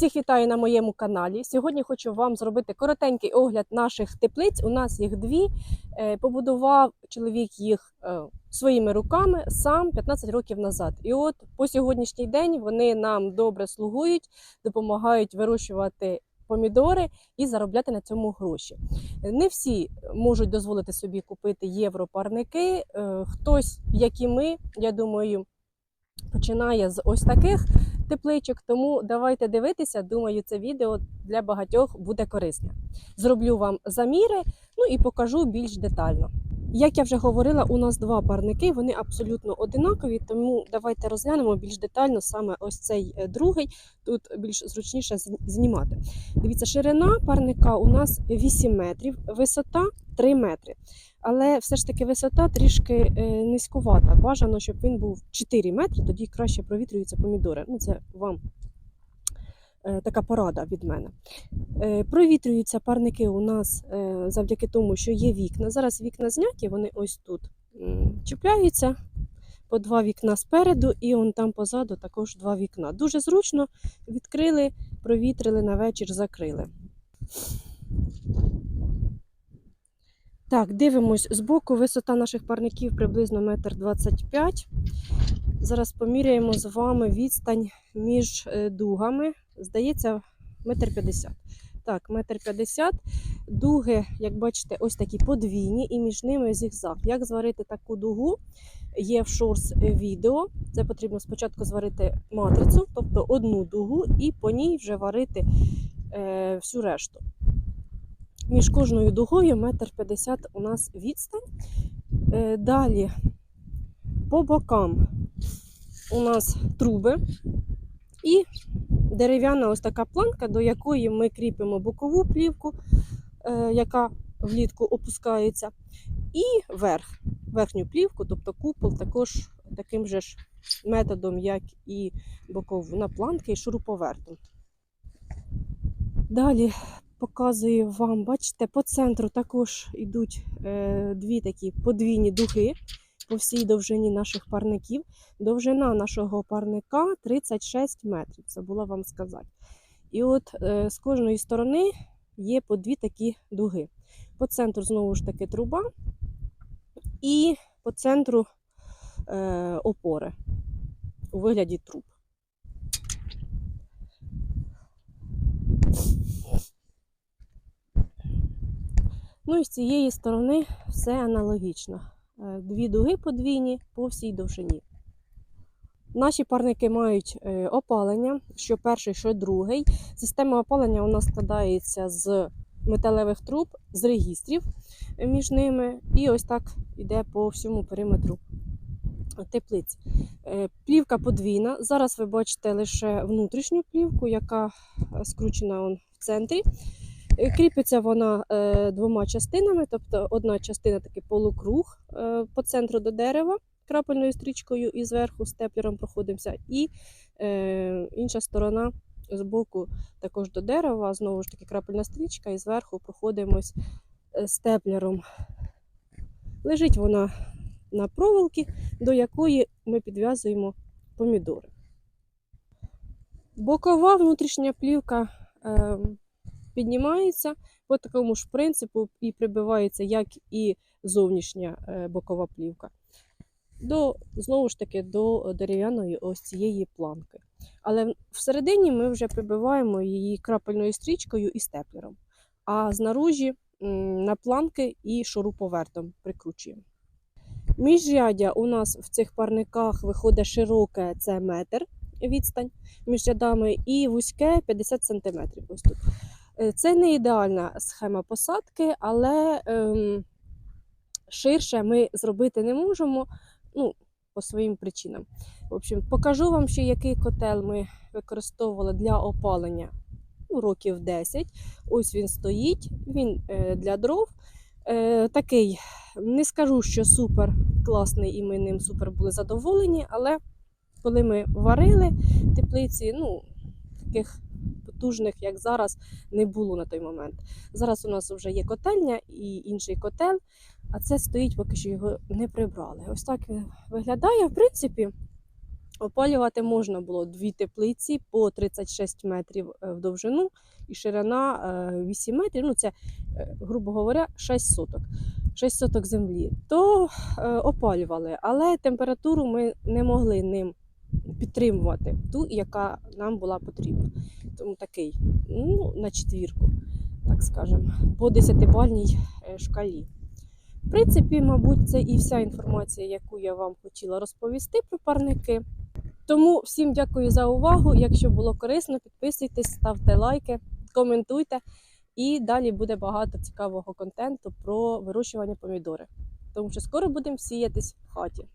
Всіх вітаю на моєму каналі. Сьогодні хочу вам зробити коротенький огляд наших теплиць. У нас їх дві. Е, Побудував чоловік їх е, своїми руками сам 15 років назад. І от по сьогоднішній день вони нам добре слугують, допомагають вирощувати помідори і заробляти на цьому гроші. Не всі можуть дозволити собі купити європарники. Е, Хтось, як і ми, я думаю, починає з ось таких тепличок. Тому давайте дивитися. Думаю, це відео для багатьох буде корисне. Зроблю вам заміри, ну і покажу більш детально. Як я вже говорила, у нас два парники, вони абсолютно одинакові, тому давайте розглянемо більш детально саме ось цей е, другий. Тут більш зручніше знімати. Дивіться, ширина парника у нас 8 метрів, висота 3 метри. Але все ж таки висота трішки е, низькувата. Бажано, щоб він був 4 метри, тоді краще провітрюються помідори. Ну, це вам е, така порада від мене. Е, Провітрюються парники у нас завдяки тому, що є вікна. Зараз вікна зняті, вони ось тут чіпляються. По два вікна спереду, і он там позаду також два вікна. Дуже зручно відкрили, провітрили на вечір, закрили. Так, дивимось збоку. Висота наших парників приблизно 1,25 м. Зараз поміряємо з вами відстань між е, дугами. Здається, 1,50 м. Так, 1,50 м. Дуги, як бачите, ось такі подвійні, і між ними зігзаг. Як зварити таку дугу? Є в шорс відео. Це потрібно спочатку зварити матрицю, тобто одну дугу, і по ній вже варити е, всю решту. Між кожною дугою 1,50 м у нас відстань. Е, Далі по бокам у нас труби і дерев'яна ось така планка, до якої ми кріпимо бокову плівку, е, яка влітку опускається, і верх, верхню плівку, тобто купол, також таким же ж методом, як і боковна планка і шуруповертом. Далі показую вам, бачите, по центру також йдуть е, дві такі подвійні дуги по всій довжині наших парників. Довжина нашого парника 36 метрів, забула вам сказати. І от е, з кожної сторони є по дві такі дуги. По центру знову ж таки труба, і по центру е, опори у вигляді труб. Ну і з цієї сторони все аналогічно. Е, Дві дуги подвійні по всій довжині. Наші парники мають е, опалення, що перший, що другий. Система опалення у нас складається з металевих труб, з регістрів між ними, і ось так йде по всьому периметру теплиці. Е, Плівка подвійна. Зараз ви бачите лише внутрішню плівку, яка скручена в центрі. Е, Кріпиться вона е, двома частинами, тобто одна частина такий полукруг е, по центру до дерева крапельною стрічкою і зверху степлером проходимося, і інша сторона з боку також до дерева, знову ж таки крапельна стрічка, і зверху проходимось степлером. Лежить вона на проволокі, до якої ми підв'язуємо помідори. Бокова внутрішня плівка е, піднімається по такому ж принципу і прибивається, як і зовнішня е, бокова плівка. До, знову ж таки, до дерев'яної ось цієї планки. Але всередині ми вже прибиваємо її крапельною стрічкою і степлером. А знаружі на планки і шуруповертом прикручуємо. Міжряддя у нас в цих парниках виходить широке це метр відстань між рядами, і вузьке 50 см. Ось тут. Е, Це не ідеальна схема посадки, але ем, ширше ми зробити не можемо ну, по своїм причинам. В общем, покажу вам ще, який котел ми використовували для опалення ну, років 10. Ось він стоїть, він е, для дров. Е, такий, не скажу, що супер класний, і ми ним супер були задоволені, але коли ми варили теплиці, ну, таких потужних, як зараз, не було на той момент. Зараз у нас вже є котельня і інший котел, а це стоїть, поки що його не прибрали. Ось так він виглядає. В принципі, Опалювати можна було дві теплиці по 36 метрів е, в довжину і ширина е, 8 метрів. Ну, це, е, грубо говоря, 6 соток. 6 соток землі. То е, опалювали, але температуру ми не могли ним підтримувати, ту, яка нам була потрібна. Тому такий, ну, на четвірку, так скажемо, по 10-бальній е, шкалі. В принципі, мабуть, це і вся інформація, яку я вам хотіла розповісти про парники. Тому всім дякую за увагу. Якщо було корисно, підписуйтесь, ставте лайки, коментуйте. І далі буде багато цікавого контенту про вирощування помідори. Тому що скоро будемо сіятись в хаті.